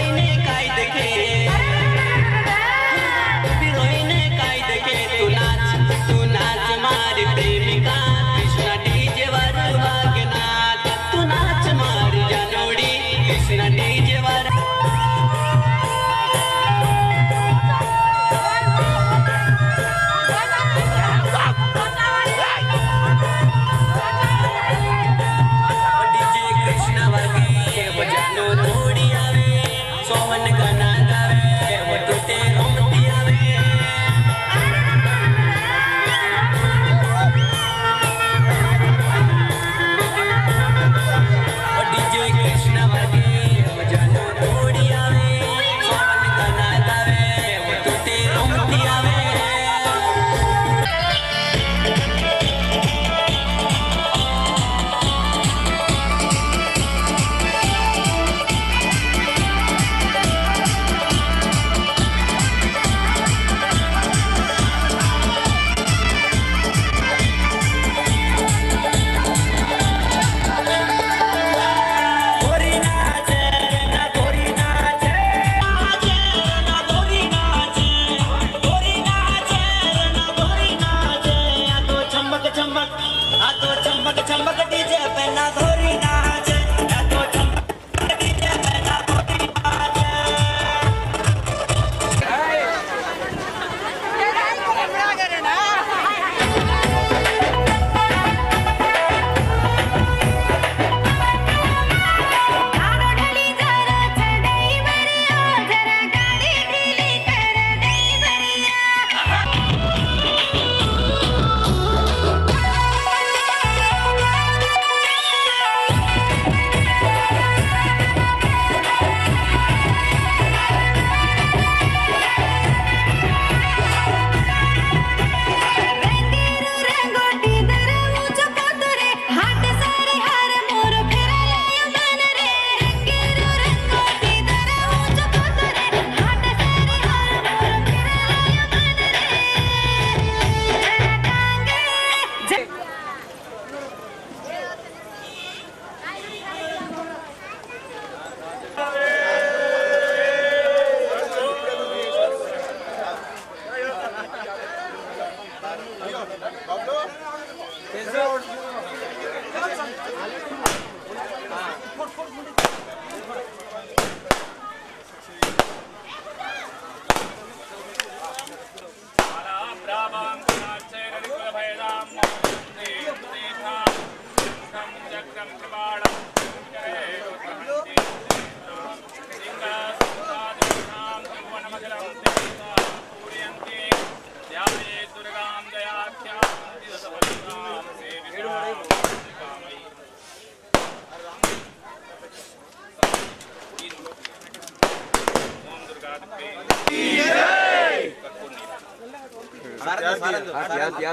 महीने का देखे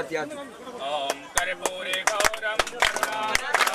इत्यादि ओम कर्पूरे गौरम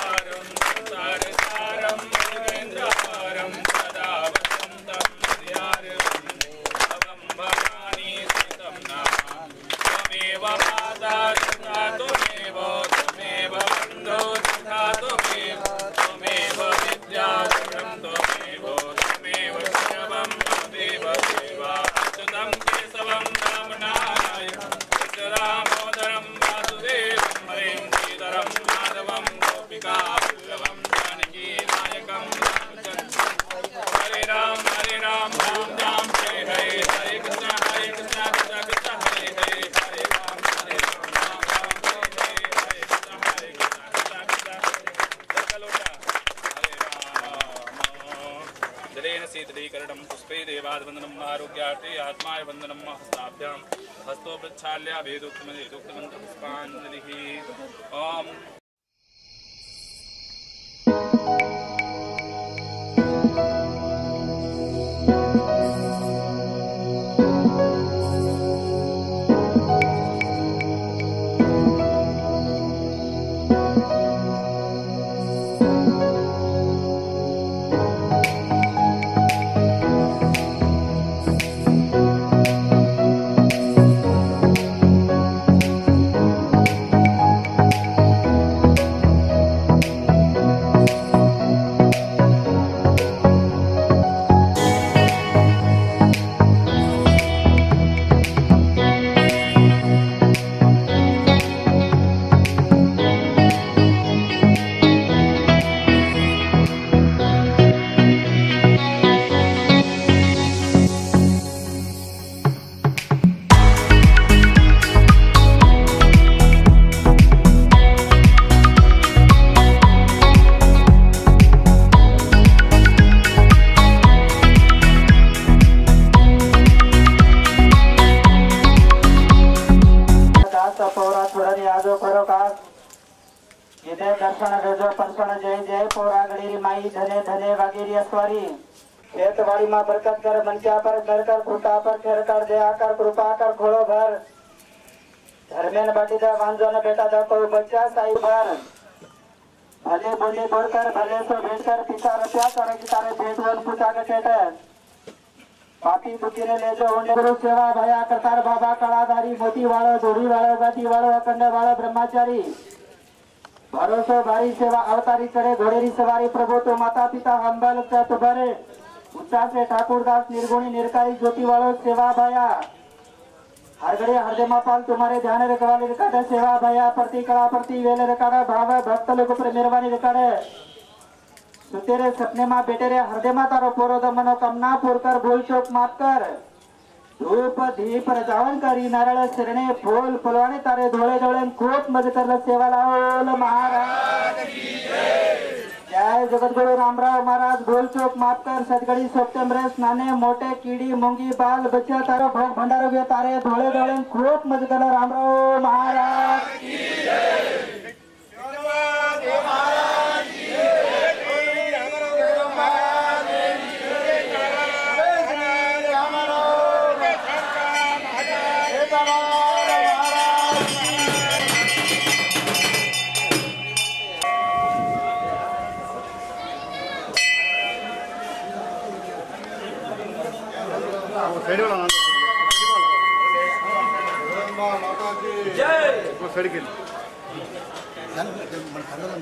जलेन शीतलीकरणं पुष्पै देवादिवन्दनम् आरोग्यार्थे आत्माय वन्दनम् हस्ताभ्यां वेदोक्तमेदोक्तमंत्र भेदोक्तमेदोक्तमन्त्रपुष्पाञ्जलिः ओम। संख्या पर घर कर कृपा पर संख्यापर कर कृपापर खेरकर कृपा कर घोड़ो भर धर्मेन बाटीचा वांजो न बेटा दाखव बच्चा साई भर भले बोले कर भले सो भेटकर पिता रत्या करे की तारे भेटवल पूछा के टेटर पापी बुद्धीने ले जो होणे गुरु सेवा भया करतार बाबा कळाधारी मोती वाळ जोडी वाळ गाठी वाळ अखंड वाळ ब्रह्मचारी. भरोसो भारी सेवा अवतारी करे घोडेरी सवारी प्रभु तो माता पिता हम्बल कर तो भरे उदासे ठाकुरदास निर्गुणी निरकारी ज्योति वालो सेवा भया हरगडे घड़ी मापाल तुम्हारे ध्यान रखवाले रिकार्ड सेवा भया प्रति कला प्रति वेल रिकार्ड भाव भक्त लोग पर मेहरबानी सुतेरे सपने माँ बेटे रे हृदय तारो पोरो तो मनोकामना पूर कर भूल चोक माफ कर धूप धीप रजावन करी नारळ शरणे फूल फुलवाने तारे धोळे धोळे खूप मज करलं सेवा लावलं महाराज. जय जगद्गुरु रामराव महाराज भूल चूक माफ कर सदगडी सप्टेंबर स्नाने मोठे किडी मुंगी बाल बच्चा तारो भोग भंडारो ఫెడికిల్ మన కళ్ళలో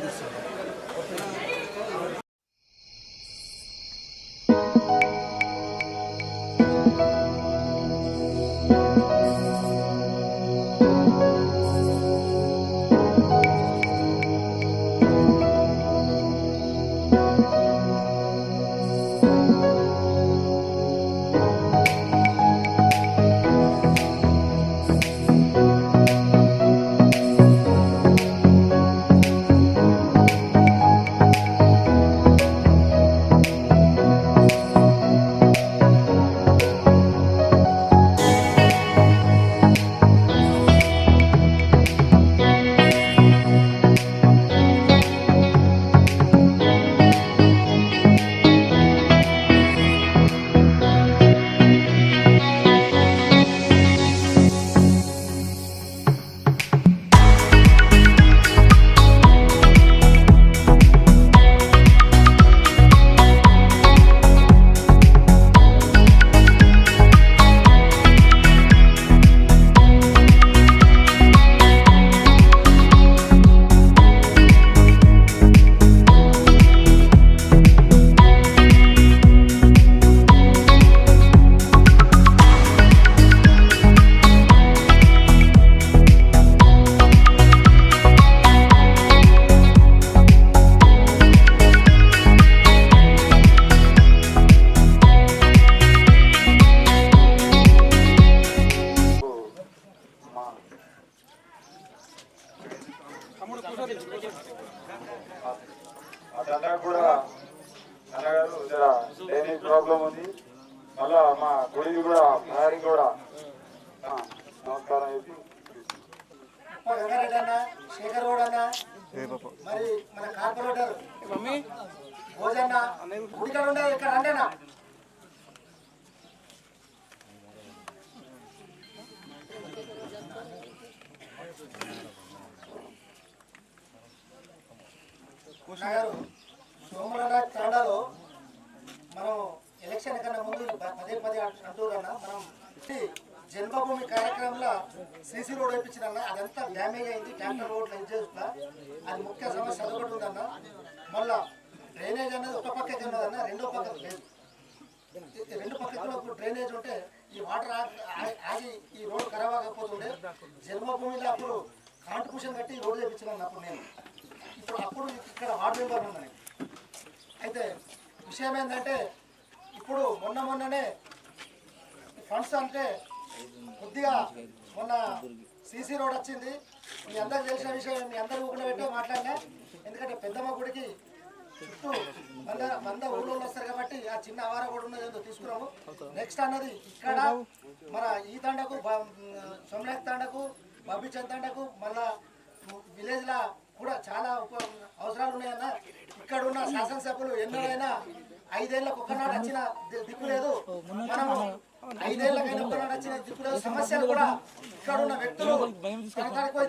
డ్రైనేజ్ ప్రాబ్లం ఉంది? మళ్ళా మా గుడి కూడా తయారీ కూడా. నమస్కారం చెప్పి. శేఖర్ గౌడ్ మనం ఎలక్షన్ కన్నా ముందు ప- పదే పదే కన్నా మనం జన్మభూమి కార్యక్రమంలో సీసీ రోడ్ వేయించిన అదంతా డ్యామేజ్ అయింది ట్యాక్టర్ రోడ్లు ఇది చేస్తున్నా. అది ముఖ్య సమస్య అదొకటి ఉందన్న. మళ్ళా డ్రైనేజ్ అనేది ఒక పక్కకి ఉన్నదన్న రెండో పక్కకు లేదు. రెండు పక్కలో ఇప్పుడు డ్రైనేజ్ ఉంటే ఈ వాటర్ ఆగి- ఈ రోడ్ ఖరాబ్ ఆగకపోతుండే జన్మభూమిలో అప్పుడు కాంట్రిబ్యూషన్ కట్టి రోడ్ వేయించినాను అప్పుడు నేను. ఇప్పుడు అప్పుడు ఇక్కడ వార్డు మెంబర్ ఉన్నాను అయితే విషయం ఏంటంటే ఇప్పుడు మొన్న మొన్ననే ఫండ్స్ అంటే కొద్దిగా మొన్న సీసీ రోడ్ వచ్చింది. మీ అందరికి తెలిసిన విషయం మీ అందరు ఊళ్ళో పెట్టే మాట్లాడినా. ఎందుకంటే పెద్దమ్మ గుడికి చుట్టూ వంద వంద ఊళ్ళో వస్తారు కాబట్టి ఆ చిన్న ఆవార కూడా ఉన్నది ఏదో తీసుకున్నాము. నెక్స్ట్ అన్నది ఇక్కడ మన ఈ తండకు సోమనాథ్ తండకు బాబీచంద్ తండకు మళ్ళా విలేజ్లా కూడా చాలా ఉప అవసరాలు ఉన్నాయన్న. ఇక్కడ ఉన్న శాసనసభ్యులు ఎన్నోనైనా ఐదేళ్ళకు ఒకనాడు వచ్చిన దిక్కు లేదు. మనము ఐదేళ్ళకైనా ఒకనాడు వచ్చిన దిక్కు లేదు. సమస్యలు కూడా ఇక్కడ ఉన్న వ్యక్తులు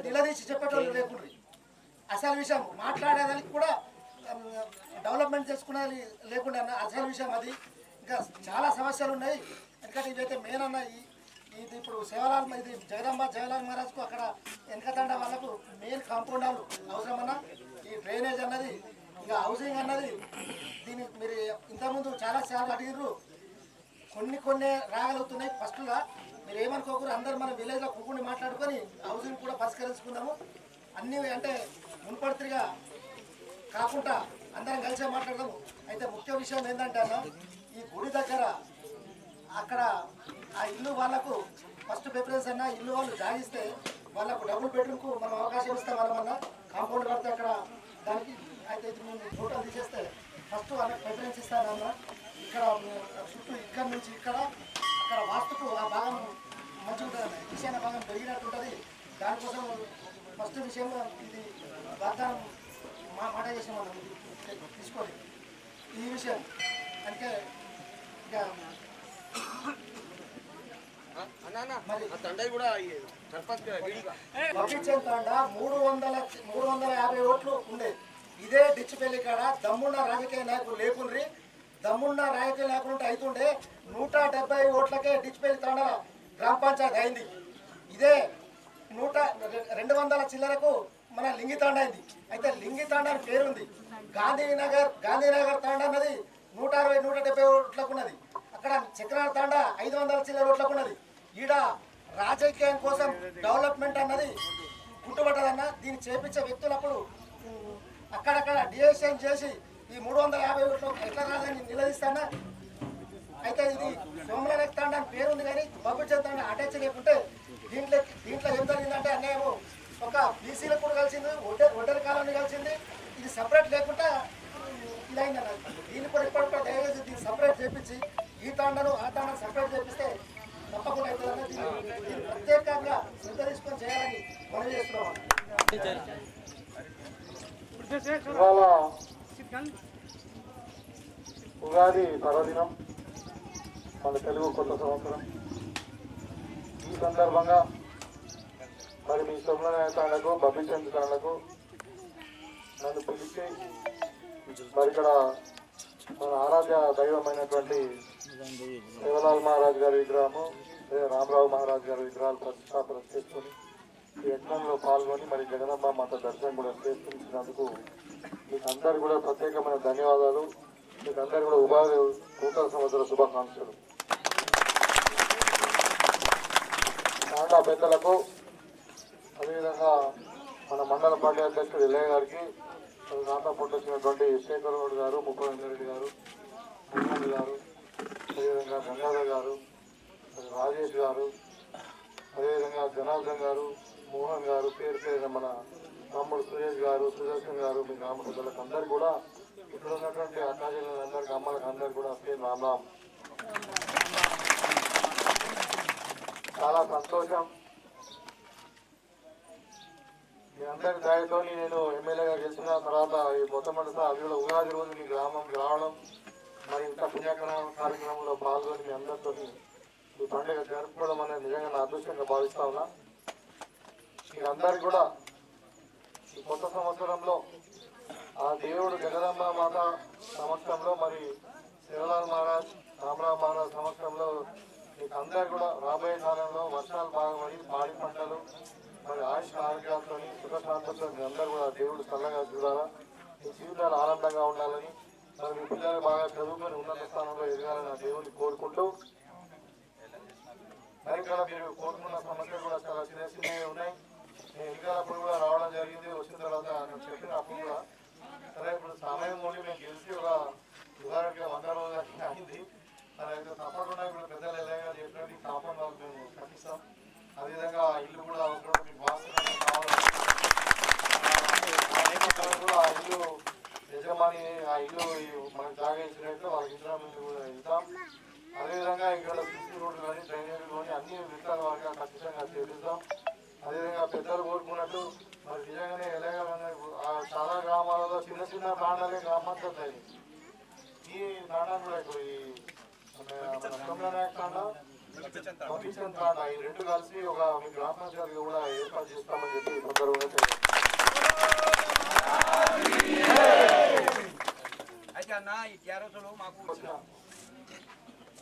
నిలదీసి చెప్పేటోళ్ళు లేకుండా అసలు విషయం మాట్లాడేదానికి కూడా డెవలప్మెంట్ చేసుకునేది లేకుండా అన్న అసలు విషయం అది. ఇంకా చాలా సమస్యలు ఉన్నాయి. ఎందుకంటే ఇదైతే మెయిన్ అన్న ఇది ఇప్పుడు సేవలాల్ ఇది జగదంబ జవహర్లాల్ మహారాజ్కు అక్కడ వెనకతండ వాళ్ళకు మెయిన్ కాంపౌండ్ వాళ్ళు అవసరమన్నా ఈ డ్రైనేజ్ అన్నది ఇంకా హౌసింగ్ అన్నది దీన్ని మీరు ఇంతకుముందు చాలా సార్లు అడిగిర్రు. కొన్ని కొన్ని రాగలుగుతున్నాయి ఫస్ట్గా మీరు ఏమనుకోకూడదు అందరు మన విలేజ్లో కూకుని మాట్లాడుకొని హౌసింగ్ కూడా పరిష్కరించుకుందాము. అన్నీ అంటే మున్పడితిగా కాకుండా అందరం కలిసే మాట్లాడదాము. అయితే ముఖ్య విషయం ఏంటంటే అన్న ఈ గుడి దగ్గర అక్కడ ఆ ఇల్లు వాళ్ళకు ఫస్ట్ ప్రిఫరెన్స్ అన్న ఇల్లు వాళ్ళు జాగిస్తే వాళ్ళకు డబుల్ బెడ్రూమ్కు మనం అవకాశం ఇస్తాం వాళ్ళమన్నా కాంపౌండ్ కడితే అక్కడ దానికి అయితే ఇది మేము ఫోటోలు తీసేస్తే ఫస్ట్ వాళ్ళకి ప్రిఫరెన్స్ ఇస్తానన్న ఇక్కడ చుట్టూ ఇక్కడ నుంచి ఇక్కడ అక్కడ వాస్తుకు ఆ భాగం మంచిగా ఉంటుంది ఈశాన్య భాగం పెరిగినట్టు ఉంటుంది. దానికోసం ఫస్ట్ విషయం ఇది వాగ్దానం మా మాట చేసిన మనం తీసుకోండి. ఈ విషయం అంటే ఇక మూడు వందల మూడు వందల యాభై ఓట్లు ఉండే. ఇదే డిచ్చిపల్లి కాడ దమ్మున్న రాజకీయ నాయకులు లేకుండ్రి. దమ్మున్న రాజకీయ నాయకులు ఉంటే అవుతుండే నూట డెబ్బై ఓట్లకే డిచ్చిపల్లి తాండ గ్రామ పంచాయతీ అయింది. ఇదే నూట రెండు వందల చిల్లరకు మన లింగి తాండ అయింది. అయితే లింగి తాండ అని పేరుంది. గాంధీనగర్ గాంధీనగర్ తాండ అన్నది నూట అరవై నూట డెబ్బై ఓట్లకు ఉన్నది అక్కడ చక్రాల తాండ ఐదు వందల చిల్లర ఓట్లకు ఉన్నది ఈడ రాజకీయం కోసం డెవలప్మెంట్ అన్నది గుర్తుపట్టదన్న దీన్ని చేపించే వ్యక్తులప్పుడు అప్పుడు అక్కడక్కడ డిఎస్ఎన్ చేసి ఈ మూడు వందల యాభై ఓట్లు ఎట్లా రాదని నిలదీస్తానా? అయితే ఇది సోమల రక్తాండ అని పేరుంది కానీ బొబ్బు చెంతాండ అటాచ్ లేకుంటే దీంట్లో దీంట్లో ఏం జరిగిందంటే అన్యాయము ఒక బీసీలకు కూడా కలిసింది ఒడ్డరి ఒడ్డరి కాలాన్ని కలిసింది. ఇది సపరేట్ లేకుండా ఇలా అయిందన్న. దీన్ని కూడా ఇప్పటి దయచేసి దీన్ని సపరేట్ చేపించి ఈ తాండను ఆ తాండను సపరేట్ చేపిస్తే తప్పకుండా అవుతుందన్న దీన్ని దీన్ని ప్రత్యేకంగా శ్రద్ధ తీసుకొని చేయాలని మనం చేస్తున్నాం. ఇవాళ ఉగాది పర్వదినం మన తెలుగు కొత్త సంవత్సరం. ఈ సందర్భంగా మరి మీ సోమనారాయణ తాండకు బబ్బిచంద్ తాండకు నన్ను పిలిచి మరి ఇక్కడ మన ఆరాధ్య దైవమైనటువంటి శివలాల్ మహారాజ్ గారి విగ్రహము రామరావు మహారాజ్ గారి విగ్రహాలు ప్రతిష్టాపన చేసుకుని ఈ యజ్ఞంలో పాల్గొని మరి జగదంబ మాత దర్శనం కూడా చేసుకున్నందుకు మీకు అందరు కూడా ప్రత్యేకమైన ధన్యవాదాలు. మీకు అందరు కూడా ఉపాధి నూతన సంవత్సర శుభాకాంక్షలు. తాండా పెద్దలకు అదేవిధంగా మన మండల పార్టీ అధ్యక్షుడు ఇల్లయ్య గారికి మరి నాతో శేఖర్ గౌడ్ గారు ముప్పవేంద్ర రెడ్డి గారు మోహన్ గారు అదేవిధంగా గంగాధర్ గారు రాజేష్ గారు అదేవిధంగా జనార్దన్ గారు మోహన్ గారు పేరు పేరున మన తమ్ముడు సురేష్ గారు సుదర్శన్ గారు మీ గ్రామ పెద్దలకు అందరు కూడా ఇక్కడ ఉన్నటువంటి అక్కాజీలందరికీ అమ్మలకు అందరు కూడా పేరు రామ్ రామ్. చాలా సంతోషం. మీ అందరి దయతో నేను ఎమ్మెల్యేగా గెలిచిన తర్వాత ఈ మొట్టమొదటి అది కూడా ఉగాది రోజు మీ గ్రామంకి రావడం మరి ఇంత పుణ్యకరణ కార్యక్రమంలో పాల్గొని మీ అందరితో ఈ పండుగ జరుపుకోవడం అనేది నిజంగా నా అదృష్టంగా భావిస్తా ఉన్నా. మీరందరికీ కూడా ఈ కొత్త సంవత్సరంలో ఆ దేవుడు జగదమ్మ మాత సంవత్సరంలో మరి శివలాల్ మహారాజ్ రామరావు మహారాజ్ సంవత్సరంలో మీకు అందరు కూడా రాబోయే కాలంలో వర్షాలు బాగా పడి పాడి పంటలు మరి ఆయుష్ ఆరోగ్యాలతో సుఖశాంతతో మీ అందరూ కూడా దేవుడు చల్లగా చూడాలా. మీ జీవితాలు ఆనందంగా ఉండాలని మరి మీ పిల్లలు బాగా చదువుకొని ఉన్నత స్థానంలో ఎదగాలని ఆ దేవుడిని కోరుకుంటూ మరి మీరు కోరుకున్న సమస్యలు కూడా చాలా చిన్న చిన్నవి ఉన్నాయి. నేను ఎన్నికలప్పుడు కూడా రావడం జరిగింది వచ్చిన తర్వాత నేను చెప్పిన అప్పుడు కూడా సరే ఇప్పుడు సమయం ఉండి మేము గెలిచి ఒక ఉదాహరణకి వంద రోజులు అయింది మరి అయితే తప్పకుండా ఇప్పుడు పెద్దలు ఎలాగా చెప్పినట్టు ఈ కాపం వాళ్ళు మేము కట్టిస్తాం అదేవిధంగా ఆ ఇల్లు కూడా అవసరం మీకు వాస్తవం కావాలి ఆ నేపథ్యంలో కూడా ఆ ఇల్లు యజమాని ఆ ఇల్లు మనకు జాగా ఇచ్చినట్టు వాళ్ళకి ఇన్సూరెన్స్ కూడా ఇద్దాం అదేవిధంగా ఇక్కడ సిసి రోడ్లు కానీ డ్రైనేజీలు కానీ అన్ని విధాల వారిగా ఖచ్చితంగా చేపిస్తాం అదేవిధంగా పెద్దలు కోరుకున్నట్టు మరి నిజంగానే ఎలాగ చాలా గ్రామాలలో చిన్న చిన్న ఈ కూడా ఇప్పుడు ఈ మన సోమనాయక తాండ పంపించిన తాండ ఈ రెండు కలిసి ఒక మీ గ్రామ పంచాయతీ కూడా ఏర్పాటు చేస్తామని చెప్పి సందర్భంగా. అయితే అన్న ఈ టీఆర్ఎస్లో మాకు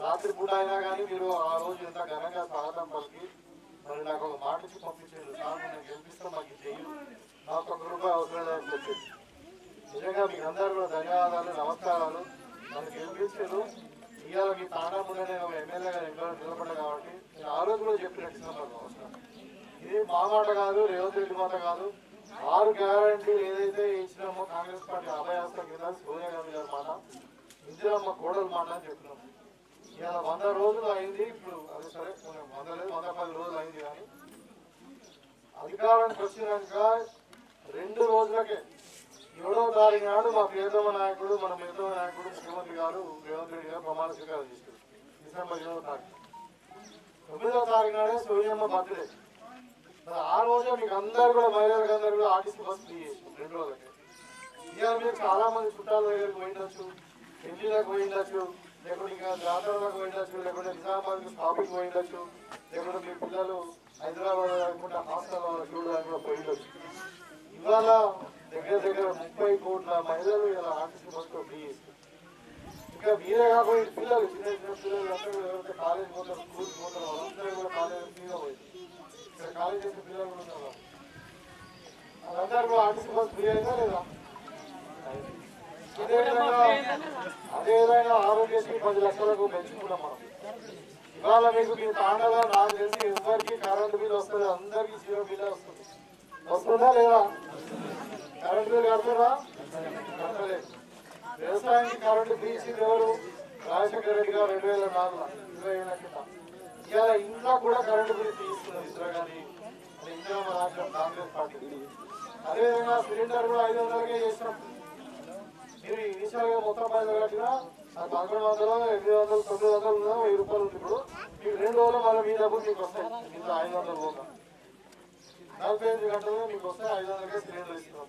రాత్రి పూట అయినా కానీ మీరు ఆ రోజు ఎంత ఘనంగా స్వాగతం పలికి మరి నాకు ఒక మాట పంపించారు సార్ నేను గెలిపిస్తాం మాకు చెయ్యి నాకు ఒక రూపాయి అవసరం లేదని చెప్పి నిజంగా మీ అందరూ ధన్యవాదాలు నమస్కారాలు. నన్ను గెలిపించారు ఇవాళ మీ తాండాపుడే నేను ఎమ్మెల్యే గారు ఎన్నో నిలబడ్డా కాబట్టి నేను ఆ రోజు కూడా అవసరం ఇది మా మాట కాదు రేవంత్ రెడ్డి మాట కాదు. ఆరు గ్యారంటీ ఏదైతే ఇచ్చినామో కాంగ్రెస్ పార్టీ అభయాస్త కింద సోనియా గాంధీ గారి మాట ఇందిరమ్మ కోడలు మాట అని చెప్పినాం ఇవాళ వంద రోజులు అయింది ఇప్పుడు అది సరే కొంచెం వంద లేదు వంద పది రోజులు అయింది కానీ అధికారానికి వచ్చినాక రెండు రోజులకే ఏడవ తారీఖు నాడు మా ప్రియతమ నాయకుడు మన ప్రియతమ నాయకుడు ముఖ్యమంత్రి గారు రేవంత్ రెడ్డి గారు ప్రమాణ స్వీకారం చేశారు. డిసెంబర్ ఏడవ తారీఖు. తొమ్మిదవ తారీఖు నాడే సూర్యమ్మ బర్త్డే. ఆ రోజే మీకు అందరు కూడా మహిళలకు అందరు కూడా ఆర్టీసీ బస్ రెండు రోజులకి. ఇవాళ మీరు చాలా మంది చుట్టాల దగ్గరకు పోయిండొచ్చు పెళ్ళిలకు పోయిండొచ్చు లేకుంటే ఇంకా జాతరలకు పోయిండొచ్చు లేకుంటే నిజామాబాద్ షాపింగ్ పోయిండొచ్చు లేకుంటే మీ పిల్లలు హైదరాబాద్ అనుకుంటే హాస్టల్ చూడాలని కూడా పోయిండొచ్చు. ఇవాళ దగ్గర దగ్గర ముప్పై కోట్ల మహిళలు ఇలా ఆర్టీసీ బస్సులో ఫ్రీ ఇంకా మీరే కాకుండా పిల్లలు చిన్న చిన్న పిల్లలు అందరూ ఎవరైతే కాలేజ్ పోతారు స్కూల్కి పోతారు వాళ్ళందరూ కూడా కాలేజ్ ఫ్రీగా పోయింది ఇక్కడ కాలేజ్ చేసే పిల్లలు కూడా ఉన్నారు. వాళ్ళందరూ కూడా ఆర్టీసీ బస్ ఫ్రీ అయిందా లేదా? అదేవిధంగా అదేవిధంగా ఆరోగ్యశ్రీ పది లక్షలకు పెంచుకున్నాం మనం. ఇవాళ మీకు మీ తాండలో నాకు తెలిసి ఎవరికి కరెంట్ బిల్ వస్తుంది అందరికీ జీరో బిల్ వస్తుంది. వస్తుందా లేదా? కరెంటు బిల్ కడతారా కట్టలేదు వ్యవసాయానికి కరెంటు తీసింది ఎవరు? రాజశేఖర రెడ్డి గారు రెండు వేల నాలుగు ఇరవై ఏళ్ళ కింద ఇవాళ ఇంట్లో కూడా కరెంటు బిల్ తీసుకున్నారు ఇందిరాగాంధీ అంటే ఇందిరా రాష్ట్రం కాంగ్రెస్ పార్టీ. అదేవిధంగా సిలిండర్ కూడా ఐదు వందలకే చేసినాం మీరు ఇనిషియల్గా మొత్తం పైసలు కట్టినా అది పదకొండు వందలు ఎనిమిది వందలు తొమ్మిది వందలు ఉన్నా వెయ్యి రూపాయలు ఉంది ఇప్పుడు. మీకు రెండు రోజులు మళ్ళీ మీ డబ్బులు మీకు వస్తాయి. ఇంత ఐదు వందలు పోతాం నలభై ఐదు గంటలు మీకు వస్తాయి ఐదు వందలకే సిలిండర్ ఇస్తున్నాం.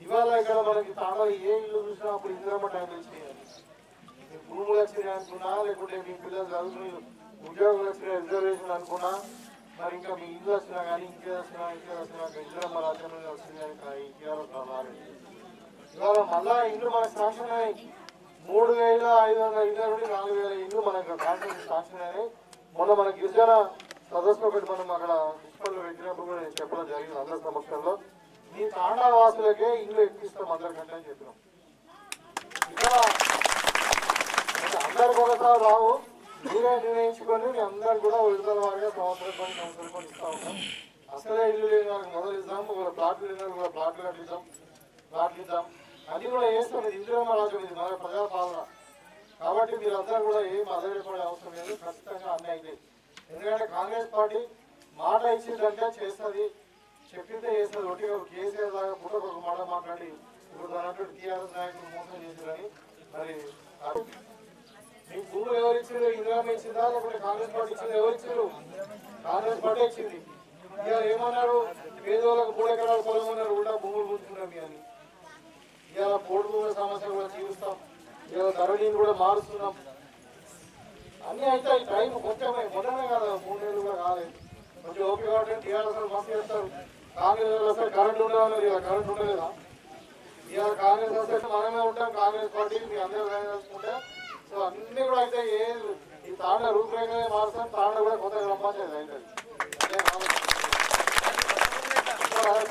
ఇవాళ ఇక్కడ మనకి చాలా ఏ ఇల్లు చూసినా అప్పుడు ఇందిరమ్మ టైం చేయాలి భూములు వచ్చినాయి అనుకున్నా లేకుంటే మీ పిల్లలు చదువుకుని ఉద్యోగులు వచ్చిన రిజర్వేషన్ అనుకున్నా మరి ఇంకా మీ ఇల్లు వచ్చినా కానీ ఇంకే వచ్చినా ఇంకే వచ్చినా ఇందిరమ్మ రాజ్యం వచ్చింది కానీ ఇంకేదో రాలేదు ఇవాళ మళ్ళా ఇల్లు మనకు శాంక్షన్ మూడు వేల ఐదు వందల ఇళ్ళ నుండి నాలుగు వేల ఇల్లు మనకు శాంక్షన్ శాంక్షన్ అయ్యాయి మొన్న మన గిరిజన సదస్సు ఒకటి మనం అక్కడ మున్సిపల్ పెట్టినప్పుడు కూడా నేను చెప్పడం జరిగింది అందరి సమక్షంలో. మీ తాండా వాసులకే ఇల్లు ఎక్కిస్తాం అందరికంటే అని చెప్పినాం. అందరికి ఒకసారి రావు. మీరే నిర్ణయించుకొని మీ అందరు కూడా విడుదల వారిగా సంవత్సరం కొని సంవత్సరం కొని ఇస్తా ఉంటాం అసలే ఇల్లు లేని వాళ్ళకి మొదలు ఇద్దాం ఒక ప్లాట్లు లేని వాళ్ళకి కూడా ప్లాట్లు కట్టిద్దాం ప్లాట్లు ఇద్దాం. అది కూడా వేస్తాం ఇది ఇందిరమ్మ రాజ్యం ఇది మన ప్రజా పాలన. కాబట్టి మీరందరూ కూడా ఏం అధైర్యపడే అవసరం లేదు. ఖచ్చితంగా అన్నీ అవుతాయి ఎందుకంటే కాంగ్రెస్ పార్టీ మాట ఇచ్చిందంటే చేస్తుంది. చెప్పిందే చేస్తుంది ఒట్టిగా కేసీఆర్ లాగా పుట్ట ఒక మాట మాట్లాడి ఇప్పుడు అన్నట్టు టీఆర్ఎస్ నాయకులు మోసం చేశారని మరి మీకు భూములు ఎవరు ఇచ్చారు ఇందిరామ ఇచ్చిందా? లేకపోతే కాంగ్రెస్ పార్టీ ఇచ్చింది? ఎవరు ఇచ్చారు కాంగ్రెస్ పార్టీ ఇచ్చింది. ఇవాళ ఏమన్నారు? పేదవాళ్ళకు మూడు ఎకరాల పొలం ఉన్నారు కూడా భూములు పుంజుకున్నాం అని. ఇవాళ పోటు భూముల సమస్య కూడా తీరుస్తాం. ఇవాళ ధరళీని కూడా మారుస్తున్నాం. అన్నీ అయితే టైం కొంచెమే మొన్ననే కదా మూడు నెలలు కూడా కాలేదు. కొంచెం ఓపిక కాబట్టి టీఆర్ఎస్ వాళ్ళు మస్తు చేస్తారు. కాంగ్రెస్ వస్తే కరెంట్ ఉండేవాళ్ళు ఇలా కరెంట్ ఉండలేదా? ఇలా కాంగ్రెస్ వస్తే మనమే ఉంటాం కాంగ్రెస్ పార్టీ మీ అందరూ రాసుకుంటే సో అన్ని కూడా అయితే ఏ ఈ తాండ రూపురేఖ మారుస్తాం తాండ కూడా కొత్తగా రమ్మంటే అయితే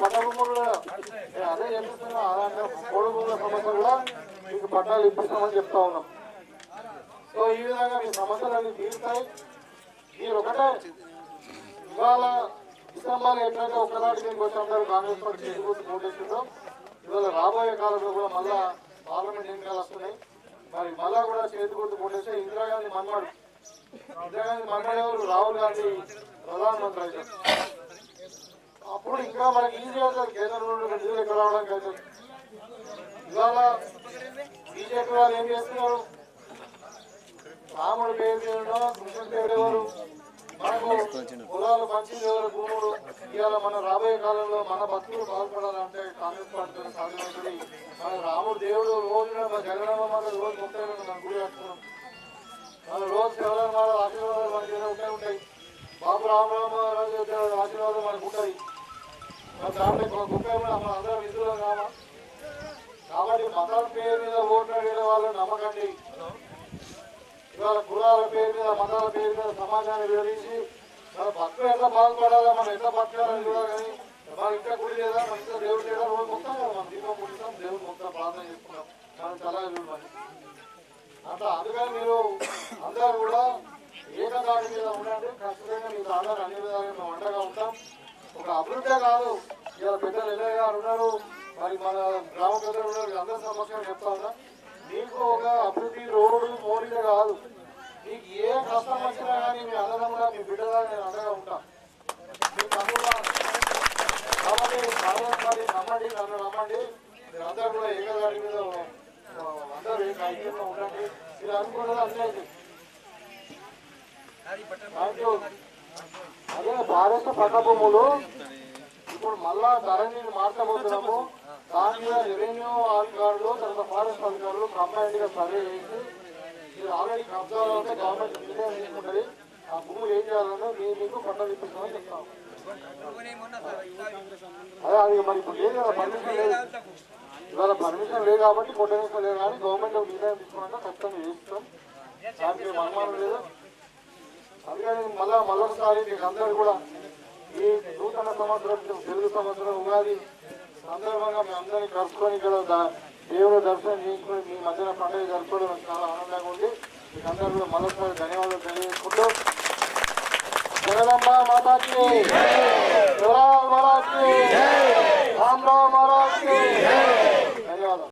పట్ట అదే చెప్తున్నా అలాంటి కోడి భూముల సమస్య కూడా మీకు పట్టాలు ఇప్పిస్తామని చెప్తా ఉన్నాం. సో ఈ విధంగా మీ సమస్యలు అన్ని తీరుతాయి. మీరు ఒకటే ఇవాళ డిసెంబర్ ఎట్లయితే ఒక్కనాటి దీనికి వచ్చి అందరూ కాంగ్రెస్ పార్టీ ఎదుగుతూ ఓటేస్తున్నాం ఇవాళ రాబోయే కాలంలో కూడా మళ్ళా పార్లమెంట్ ఎన్నికలు వస్తున్నాయి. మరి మళ్ళా కూడా చేతి గుర్తు కొట్టేస్తే ఇందిరాగాంధీ మన్మాడు. ఇందిరాగాంధీ మన్మాడు రాహుల్ గాంధీ ప్రధానమంత్రి అయితే. అప్పుడు ఇంకా మనకి ఈజీ అవుతుంది. కేంద్రం నుండి నిధులు ఎక్కడ రావడానికి అవుతుంది ఇవాళ బీజేపీ వాళ్ళు ఏం చేస్తున్నారు? రాముడు పేరు చేయడం కృష్ణుడు పేరు ఎవరు? మనకు పొలాలు భూములు ఇవాళ మన రాబోయే కాలంలో మన భక్తులు బాగుపడాలంటే కాంగ్రెస్ పార్టీతో సాధ్యమవుతుంది. మన రాముడు దేవుడు రోజు మన జగనమ్మ మన రోజు ముప్పై రెండు గురి గుడి కట్టుకున్నాం. మన రోజు ఎవరైనా ఆశీర్వాదాలు మన దగ్గర ఉంటే ఉంటాయి. బాబు రామరామరాజు ఆశీర్వాదం మనకు ఉంటాయి. మన దాంట్లో ముప్పై మన అందరం విధులు కావా కాబట్టి మతాల పేరు మీద ఓట్లాడే వాళ్ళు నమ్మకండి. ఇవాళ కులాల పేరు మీద మతాల పేరు మీద సమాజాన్ని వివరించి మన భక్తులు ఎట్లా బాగుపడాలా మనం ఎట్లా బతకాలని కూడా కానీ మన ఇంకా గుడి లేదా మన ఇంకా దేవుడు లేదా రోజు మొత్తం మనం దీపం పుట్టిస్తాం దేవుడు మొత్తం ప్రార్థన చేసుకున్నాం మనం చాలా చూడాలి అట్లా అందుకని మీరు అందరూ కూడా ఏకదాటి మీద ఉండండి ఖచ్చితంగా మీకు అందరూ అన్ని విధాలుగా మేము అండగా ఉంటాం. ఒక అభివృద్ధి కాదు ఇలా పెద్దలు ఎల్లయ్య గారు ఉన్నారు మరి మన గ్రామ పెద్దలు ఉన్నారు అందరి సమస్యలు చెప్తా ఉన్నా నీకు ఒక అభివృద్ధి రోడ్డు మోడీలే కాదు. మీకు ఏ కష్టం వచ్చినా కానీ మీ అన్నదమ్ములా మీ బిడ్డగా నేను అండగా ఉంటా. కాబట్టి కాంగ్రెస్ నమ్మండి నన్ను నమ్మండి. మీరు అందరూ కూడా ఏకదాటి మీద అందరూ ఐక్యంగా ఉండండి. మీరు అనుకున్నది అంతే అదే భారత పట్టభూములు. ఇప్పుడు మళ్ళా ధరణిని మార్చబోతున్నాము. దాని మీద రెవెన్యూ అధికారులు తర్వాత ఫారెస్ట్ అధికారులు కంబైన్డ్గా సర్వే చేసి ఆల్రెడీ కబ్జాలో ఉంటే గవర్నమెంట్ నిర్ణయం తీసుకుంటుంది. ఆ భూములు ఏం చేయాలన్నా మేము మీకు పట్టాలు ఇప్పిస్తామని చెప్తాం అదే అది మరి ఇప్పుడు లేదు కదా పర్మిషన్ లేదు. ఇవాళ పర్మిషన్ లేదు కాబట్టి కొట్టేషన్ లేదు కానీ గవర్నమెంట్ ఒక నిర్ణయం తీసుకున్నాక ఖచ్చితంగా చేస్తాం. దానికి అనుమానం లేదు. అందుకని మళ్ళా మళ్ళొకసారి మీకు అందరూ కూడా ఈ నూతన సంవత్సరం తెలుగు సంవత్సరం ఉగాది సందర్భంగా మీ అందరినీ కలుసుకొని ఇక్కడ దేవుడు దర్శనం చేసుకొని మీ మధ్యన పండుగ జరుపుకోవడం చాలా ఆనందంగా ఉంది. మీకు అందరూ కూడా మళ్ళొకసారి ధన్యవాదాలు తెలియజేసుకుంటూ. జగదంబ మాతాకి శివరామ మహారాజ్కి రామరావు మహారాజ్కి